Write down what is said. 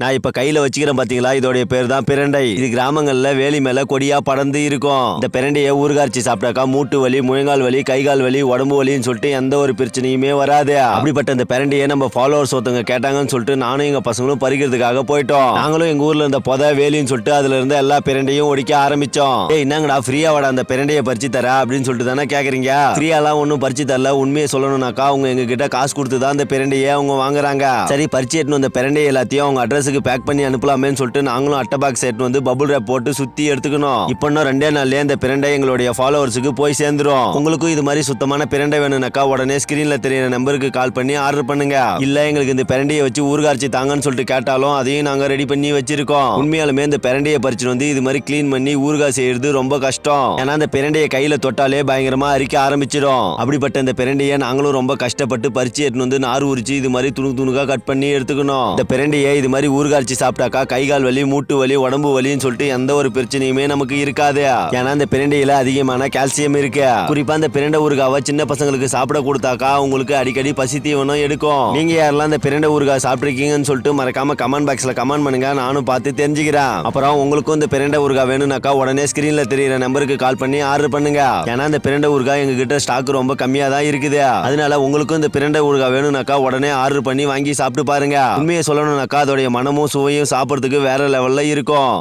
நான் இப்ப கையில வச்சுக்கிறேன் பாத்தீங்களா? இதோடைய பேர் தான் பிரண்டை. இது கிராமங்கள்ல வேலி மேல கொடியா படர்ந்து இருக்கும். இந்த பிரண்டையை ஊறுகாய்ச்சி சாப்பிட்டாக்கா மூட்டு வலி முழங்கால் வலி கைகால் வலி உடம்பு வலின்னு சொல்லிட்டு எந்த ஒரு பிரச்சனையுமே வராது. அப்படிப்பட்ட இந்த பிரண்டையை நம்ம ஃபாலோவர்ஸ் ஒருத்தவங்க கேட்டாங்கன்னு சொல்லிட்டு நானும் எங்க பசங்களும் பறிக்கிறதுக்காக போயிட்டோம். நாங்களும் எங்க ஊர்ல இருந்த புதை வேலின்னு சொல்லிட்டு அதுல இருந்து எல்லா பிரண்டையும் ஒடிக்க ஆரம்பிச்சோம். ஏய் என்னங்கடா ஃப்ரீயா வாடா அந்த பிரண்டையை பறிச்சு தர அப்படின்னு சொல்லிட்டு தானே கேக்குறீங்க? ஃப்ரீயாலாம் ஒன்றும் பறிச்சு தரல. உண்மையை சொல்லணும்னாக்கா அவங்க எங்க கிட்ட காசு கொடுத்து தான் அந்த பிரண்டையை அவங்க வாங்குறாங்க. சரி பறிச்சு எடுத்துன்னு அந்த பிரண்டையை எல்லாத்தையும் அவங்க அட்ரஸ் அட்ரஸுக்கு பேக் பண்ணி அனுப்பலாமேன்னு சொல்லிட்டு நாங்களும் அட்டை பாக்ஸ் எடுத்து வந்து பபுள் ரேப் போட்டு சுத்தி எடுத்துக்கணும். இப்போ இன்னும் ரெண்டே நாள்ல இந்த பிரண்டை எங்களுடைய ஃபாலோவர்ஸுக்கு போய் சேர்ந்துரும். உங்களுக்கும் இது மாதிரி சுத்தமான பிரண்டை வேணும்னாக்கா உடனே ஸ்கிரீன்ல தெரியிற நம்பருக்கு கால் பண்ணி ஆர்டர் பண்ணுங்க. இல்ல எங்களுக்கு இந்த பிரண்டையை வச்சு ஊறுகாய்ச்சி தாங்கன்னு சொல்லிட்டு கேட்டாலும் அதையும் நாங்க ரெடி பண்ணி வச்சிருக்கோம். உண்மையாலுமே இந்த பிரண்டையை பறிச்சுட்டு வந்து இது மாதிரி க்ளீன் பண்ணி ஊறுகாய் செய்யறது ரொம்ப கஷ்டம். ஏன்னா அந்த பிரண்டையை கையில தொட்டாலே பயங்கரமா அரிக்க ஆரம்பிச்சிடும் அப்படிப்பட்ட இந்த பிரண்டையை நாங்களும் ரொம்ப கஷ்டப்பட்டு பறிச்சு எடுத்துன்னு வந்து நார் உரிச்சு இது மாதிரி துணு துணுக்கா கட் பண்ணி எடுத்துக்கணும். இந்த பிரண்டையை இது மாதிரி ஊறுகாய்ச்சி சாப்பிட்டாக்கா கை கால் வலி மூட்டு வலி உடம்பு வலின்னு சொல்லிட்டு எந்த ஒரு பிரச்சனையுமே நமக்கு இருக்காது. ஏன்னா இந்த பிரண்டையில அதிகமான கால்சியம் இருக்கு. குறிப்பா இந்த பிரண்டை ஊறுகாவை சின்ன பசங்களுக்கு சாப்பிட கொடுத்தாக்கா உங்களுக்கு அடிக்கடி பசி தீவனம் எடுக்கும். நீங்க யாரெல்லாம் இந்த பிரண்டை ஊறுகாய் சாப்பிட்ருக்கீங்கன்னு சொல்லிட்டு மறக்காம கமெண்ட் பாக்ஸ்ல கமெண்ட் பண்ணுங்க. நானும் பார்த்து தெரிஞ்சுக்கிறேன். அப்புறம் உங்களுக்கும் இந்த பிரண்டை ஊறுகாய் வேணும்னாக்கா உடனே ஸ்கிரீன்ல தெரியுற நம்பருக்கு கால் பண்ணி ஆர்டர் பண்ணுங்க. ஏன்னா இந்த பிரண்டை ஊறுகாய் எங்க கிட்ட ஸ்டாக் ரொம்ப கம்மியா தான் இருக்குது. அதனால உங்களுக்கும் இந்த பிரண்டை ஊறுகாய் வேணும்னாக்கா உடனே ஆர்டர் பண்ணி வாங்கி சாப்பிட்டு பாருங்க. உண்மையை சொல்லணும்னாக்கா அதோடைய மனமும் சுவையும் சாப்பிட்றதுக்கு வேற லெவல்ல இருக்கும்.